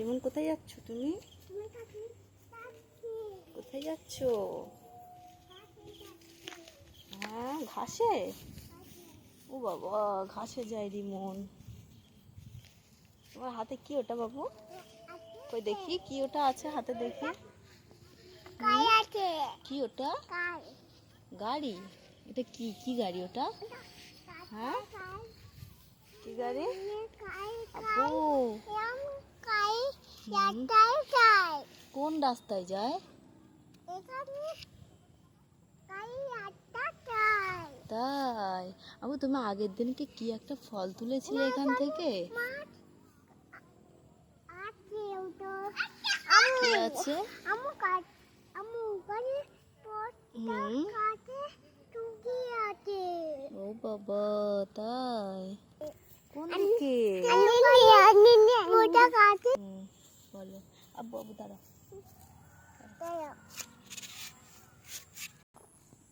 রিমন কোথায় যাচ্ছ তুমি? কোথায় যাচ্ছ? হ্যাঁ ঘাসে? ও বাবা ঘাসে যায় রিমন। তোমার হাতে কি ওটা বাবু? কই দেখি কি ওটা আছে হাতে দেখি। কি ওটা? গাড়ি? এটা কি কি গাড়ি ওটা? হ্যাঁ? কি গাড়ি? কোন রাস্তায় যায়? তাই? আপু তুমি আগের দিনকে কি একটা ফল তুলেছিলে এখান থেকে? আছে ও বাবা তাই? কোন দিকে আব্বু আব্বু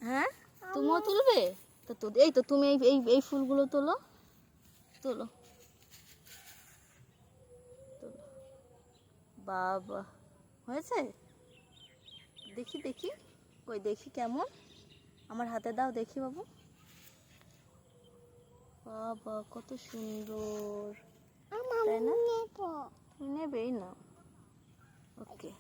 হ্যাঁ? তুমিও তুলবে? তো তো এই তো তুমি এই এই ফুলগুলো তোলো। তোলো। তোলো। বাবা। হয়েছে? দেখি দেখি। কই দেখি কেমন? আমার হাতে দাও দেখি বাবু। বাবা কত সুন্দর। তাই না? নেবেই না। Okay.